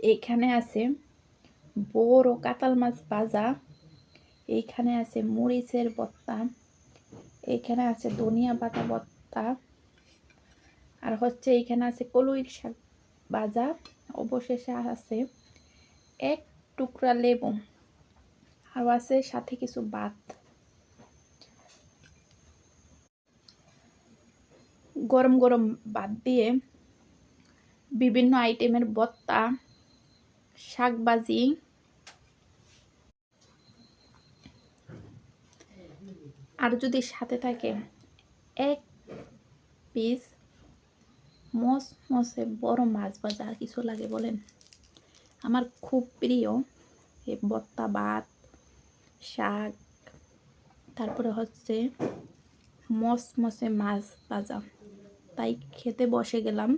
এইখানে আছে বড় কাতাল মাছ ভাজা, এইখানে আছে মরিচের বত্তা, এইখানে আছে ধনিয়া পাতা বত্তা, আর হচ্ছে এইখানে আছে কলুইর শাক ভাজা, অবশেষে আছে এক টুকরা লেবু, আর আছে সাথে কিছু ভাত। গরম গরম ভাত দিয়ে বিভিন্ন আইটেমের বত্তা শাক ভাজি আর যদি সাথে থাকে, এক পিস মস মসে বড় মাছ ভাজা, আর কিছু লাগে বলেন। আমার খুব প্রিয় এই বত্তা ভাত, শাক, তারপরে হচ্ছে মস মসে মাছ ভাজা। তাই খেতে বসে গেলাম।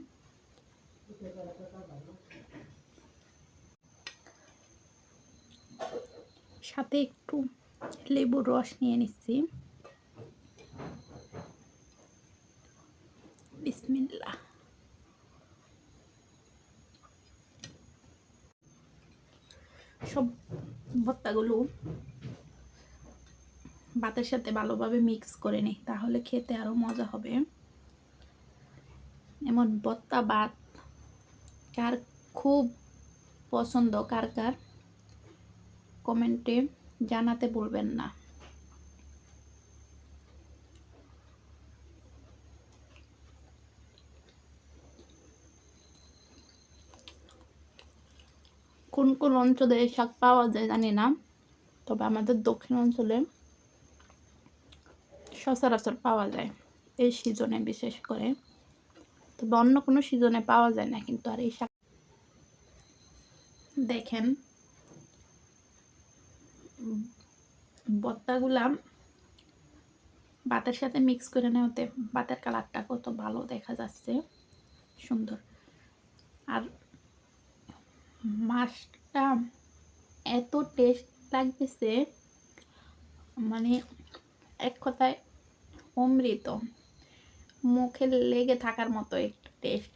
সাথে একটু লেবুর রস নিয়ে নিচ্ছি। বিসমিল্লাহ। সব ভর্তাগুলো ভাতের সাথে ভালোভাবে মিক্স করে নিই, তাহলে খেতে আরও মজা হবে। এমন ভর্তা ভাত কার খুব পছন্দ, কার কার? কমেন্টে জানাতে বলবেন না। কোন কোন অঞ্চলে শাক পাওয়া যায় জানি না, তবে আমাদের দক্ষিণ অঞ্চলে সচরাচর পাওয়া যায় এই সিজনে বিশেষ করে। তবে অন্য কোনো সিজনে পাওয়া যায় না কিন্তু আর এই শাক দেখেন বত্তাগুলা বাতের সাথে মিক্স করে নেওয়াতে বাতের কালারটা কত ভালো দেখা যাচ্ছে। সুন্দর। আর মাছটা এত টেস্ট লাগতেছে মানে এক কথায় অমৃত। মুখে লেগে থাকার মতো একটা টেস্ট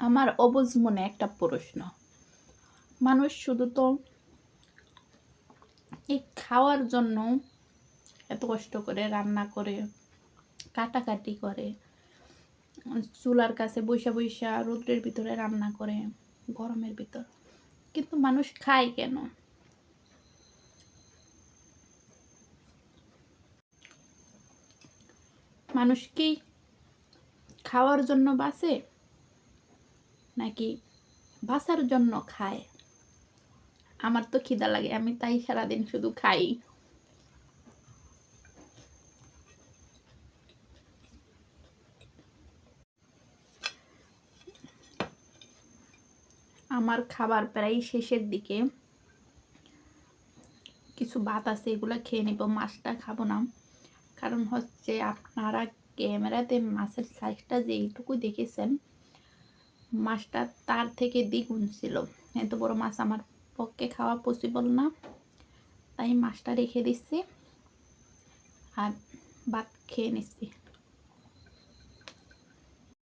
আমার অবুজ মনে একটা প্রশ্ন। মানুষ শুধু তো এই খাওয়ার জন্য এত কষ্ট করে, রান্না করে, কাটাকাটি করে, চুলার কাছে বৈশা বৈশা রোদ্রের ভিতরে রান্না করে, গরমের ভিতর। কিন্তু মানুষ খায় কেন? মানুষ কি খাওয়ার জন্য বাঁচে? নাকি বাঁচার জন্য খায়? আমার তো খিদা লাগে, আমি তাই সারাদিন শুধু খাই। আমার খাবার প্রায় শেষের দিকে। কিছু ভাত আছে, এগুলো খেয়ে নিব, মাছটা খাব না। কারণ হচ্ছে আপনারা ক্যামেরাতে মাছের সাইজটা যেইটুকু দেখেছেন মাছটা তার থেকে দ্বিগুণ ছিল। এত বড় মাছ আমার পক্ষে খাওয়া পসিবল না। তাই মাছটা রেখে দিচ্ছি আর ভাত খেয়ে নিচ্ছি।